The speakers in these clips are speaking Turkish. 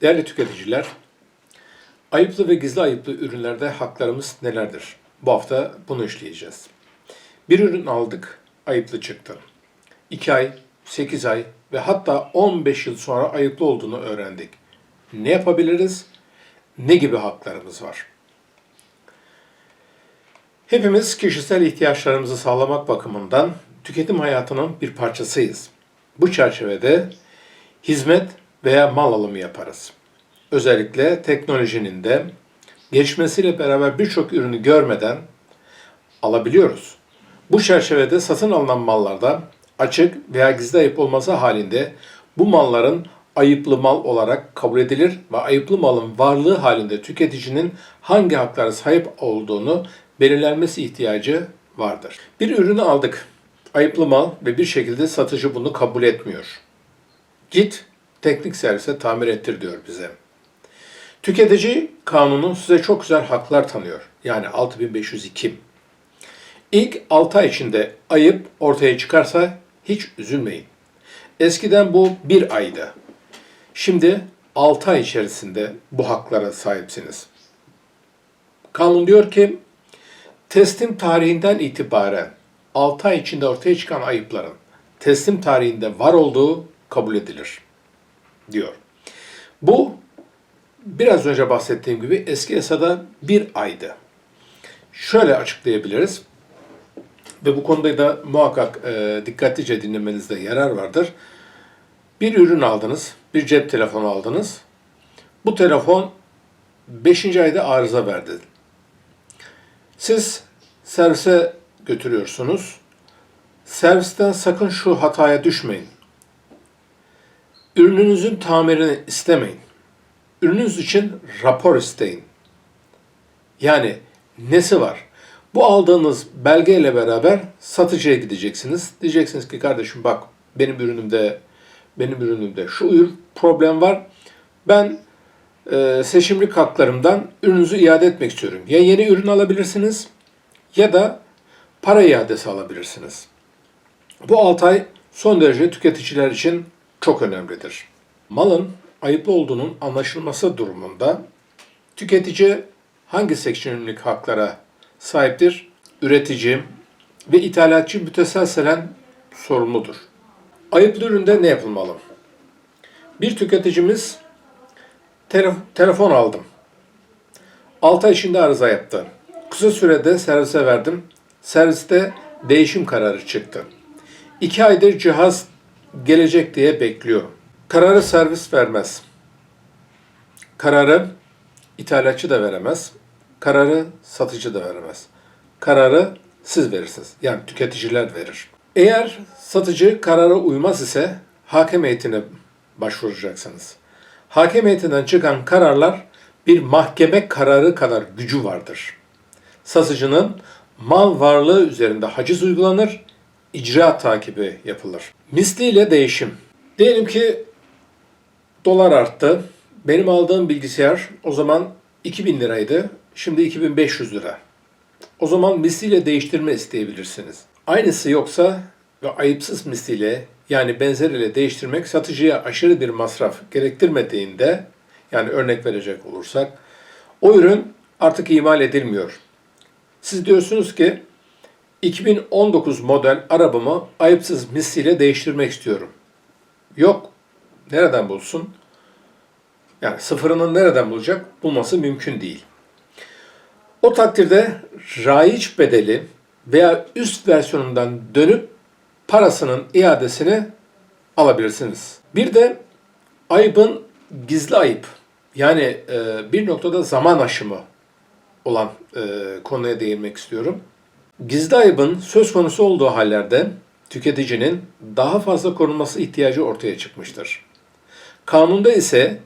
Değerli tüketiciler, ayıplı ve gizli ayıplı ürünlerde haklarımız nelerdir? Bu hafta bunu işleyeceğiz. Bir ürün aldık, ayıplı çıktı. 2 ay, 8 ay ve hatta 15 yıl sonra ayıplı olduğunu öğrendik. Ne yapabiliriz? Ne gibi haklarımız var? Hepimiz kişisel ihtiyaçlarımızı sağlamak bakımından tüketim hayatının bir parçasıyız. Bu çerçevede hizmet veya mal alımı yaparız. Özellikle teknolojinin de gelişmesiyle beraber birçok ürünü görmeden alabiliyoruz. Bu çerçevede satın alınan mallarda açık veya gizli ayıp olması halinde bu malların ayıplı mal olarak kabul edilir ve ayıplı malın varlığı halinde tüketicinin hangi haklara sahip olduğunu belirlenmesi ihtiyacı vardır. Bir ürünü aldık. Ayıplı mal ve bir şekilde satıcı bunu kabul etmiyor. Git teknik servise tamir ettir diyor bize. Tüketici kanunu size çok güzel haklar tanıyor. Yani 6502. İlk 6 ay içinde ayıp ortaya çıkarsa hiç üzülmeyin. Eskiden bu bir aydı. Şimdi 6 ay içerisinde bu haklara sahipsiniz. Kanun diyor ki teslim tarihinden itibaren 6 ay içinde ortaya çıkan ayıpların teslim tarihinde var olduğu kabul edilir diyor. Bu biraz önce bahsettiğim gibi eski yasada bir aydı. Şöyle açıklayabiliriz ve bu konuda da muhakkak e, dikkatlice dinlemenizde yarar vardır. Bir ürün aldınız, bir cep telefonu aldınız. Bu telefon 5. ayda arıza verdi. Siz servise götürüyorsunuz. Servisten sakın şu hataya düşmeyin. Ürününüzün tamirini istemeyin. Ürününüz için rapor isteyin. Yani nesi var? Bu aldığınız belgeyle beraber satıcıya gideceksiniz. Diyeceksiniz ki kardeşim bak benim ürünümde benim ürünümde şu ürün problem var. Ben e, seçimlik haklarımdan ürününüzü iade etmek istiyorum. Ya yeni ürün alabilirsiniz ya da para iadesi alabilirsiniz. Bu 6 ay son derece tüketiciler için çok önemlidir. Malın ayıplı olduğunun anlaşılması durumunda tüketici hangi seçimlik haklara sahiptir? Üretici ve ithalatçı müteselselen sorumludur. Ayıplı üründe ne yapılmalı? Bir tüketicimiz "Tele- telefon aldım. 6 ay içinde arıza yaptı. Kısa sürede servise verdim. Serviste değişim kararı çıktı. 2 aydır cihaz gelecek diye bekliyorum. Kararı servis vermez. Kararı ithalatçı da veremez. Kararı satıcı da veremez. Kararı siz verirsiniz. Yani tüketiciler verir. Eğer satıcı karara uymaz ise hakem heyetine başvuracaksınız. Hakem heyetinden çıkan kararlar bir mahkeme kararı kadar gücü vardır. Satıcının mal varlığı üzerinde haciz uygulanır, icra takibi yapılır. Misliyle değişim. Diyelim ki dolar arttı. Benim aldığım bilgisayar o zaman 2000 liraydı. Şimdi 2500 lira. O zaman misliyle değiştirme isteyebilirsiniz. Aynısı yoksa ve ayıpsız misliyle yani benzeriyle değiştirmek satıcıya aşırı bir masraf gerektirmediğinde yani örnek verecek olursak o ürün artık imal edilmiyor. Siz diyorsunuz ki 2019 model arabamı ayıpsız misliyle değiştirmek istiyorum. Yok. Nereden bulsun? Yani sıfırını nereden bulacak? Bulması mümkün değil. O takdirde raiç bedeli veya üst versiyonundan dönüp parasının iadesini alabilirsiniz. Bir de ayıbın gizli ayıp yani e, bir noktada zaman aşımı olan e, konuya değinmek istiyorum. Gizli ayıbın söz konusu olduğu hallerde tüketicinin daha fazla korunması ihtiyacı ortaya çıkmıştır. Kanunda ise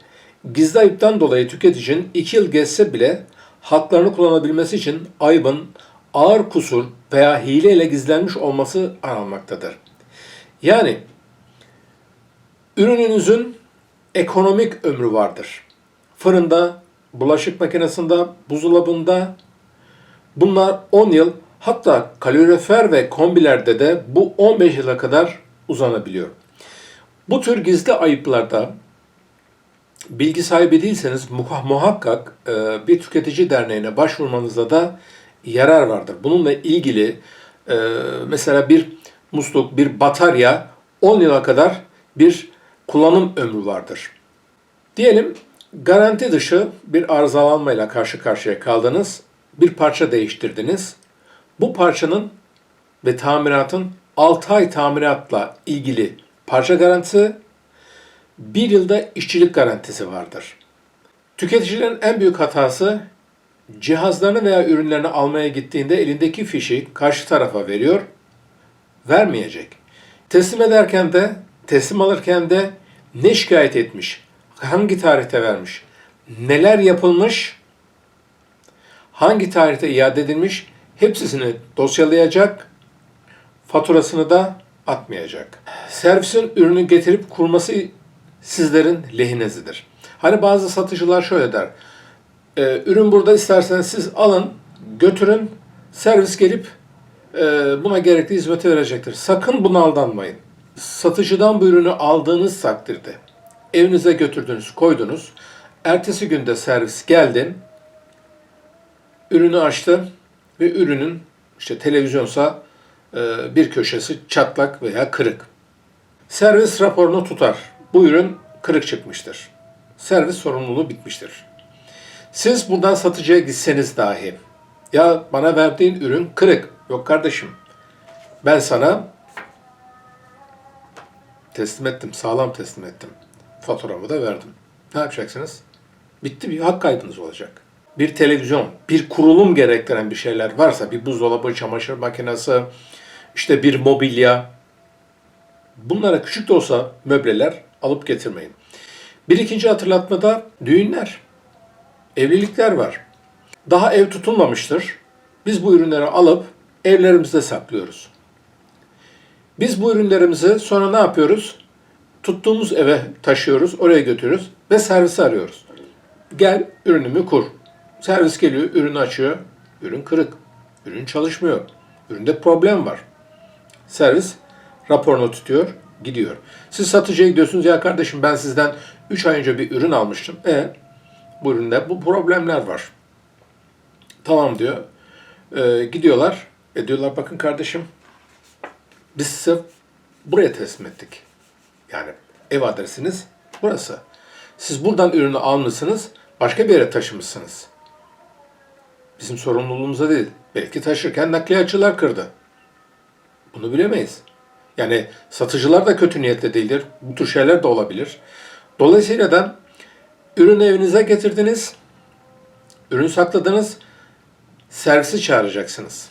gizli ayıptan dolayı tüketicinin 2 yıl geçse bile haklarını kullanabilmesi için ayıbın ağır kusur veya hileyle gizlenmiş olması aranmaktadır. Yani ürününüzün ekonomik ömrü vardır. Fırında, bulaşık makinesinde, buzdolabında bunlar 10 yıl hatta kalorifer ve kombilerde de bu 15 yıla kadar uzanabiliyor. Bu tür gizli ayıplarda bilgi sahibi değilseniz muha- muhakkak e, bir tüketici derneğine başvurmanızda da yarar vardır. Bununla ilgili e, mesela bir musluk, bir batarya 10 yıla kadar bir kullanım ömrü vardır. Diyelim garanti dışı bir arızalanmayla karşı karşıya kaldınız. Bir parça değiştirdiniz. Bu parçanın ve tamiratın 6 ay tamiratla ilgili parça garantisi, bir yılda işçilik garantisi vardır. Tüketicilerin en büyük hatası cihazlarını veya ürünlerini almaya gittiğinde elindeki fişi karşı tarafa veriyor, vermeyecek. Teslim ederken de, teslim alırken de ne şikayet etmiş, hangi tarihte vermiş, neler yapılmış, hangi tarihte iade edilmiş, hepsini dosyalayacak, faturasını da atmayacak. Servisin ürünü getirip kurması sizlerin lehinezidir. Hani bazı satıcılar şöyle der. "E, ürün burada isterseniz siz alın, götürün, servis gelip e, buna gerekli hizmeti verecektir. Sakın buna aldanmayın. Satıcıdan bu ürünü aldığınız takdirde evinize götürdünüz, koydunuz. Ertesi günde servis geldi, ürünü açtı ve ürünün işte televizyonsa e, bir köşesi çatlak veya kırık. Servis raporunu tutar. Bu ürün kırık çıkmıştır. Servis sorumluluğu bitmiştir. Siz buradan satıcıya gitseniz dahi ya bana verdiğin ürün kırık. Yok kardeşim. Ben sana teslim ettim. Sağlam teslim ettim. Faturamı da verdim. Ne yapacaksınız? Bitti bir hak kaybınız olacak. Bir televizyon, bir kurulum gerektiren bir şeyler varsa, bir buzdolabı, çamaşır makinesi, işte bir mobilya, bunlara küçük de olsa möbleler alıp getirmeyin. Bir ikinci hatırlatmada düğünler, evlilikler var. Daha ev tutulmamıştır. Biz bu ürünleri alıp evlerimizde saklıyoruz. Biz bu ürünlerimizi sonra ne yapıyoruz? Tuttuğumuz eve taşıyoruz, oraya götürüyoruz ve servisi arıyoruz. Gel ürünümü kur. Servis geliyor, ürünü açıyor. Ürün kırık. Ürün çalışmıyor. Üründe problem var. Servis raporunu tutuyor, gidiyor. Siz satıcıya gidiyorsunuz ya kardeşim ben sizden 3 ay önce bir ürün almıştım. E bu üründe bu problemler var. Tamam diyor. E, gidiyorlar. E diyorlar bakın kardeşim biz size buraya teslim ettik. Yani ev adresiniz burası. Siz buradan ürünü almışsınız, başka bir yere taşımışsınız. Bizim sorumluluğumuza değil. Belki taşırken nakliyatçılar kırdı. Bunu bilemeyiz. Yani satıcılar da kötü niyetli değildir. Bu tür şeyler de olabilir. Dolayısıyla da ürünü evinize getirdiniz, ürün sakladınız, servisi çağıracaksınız.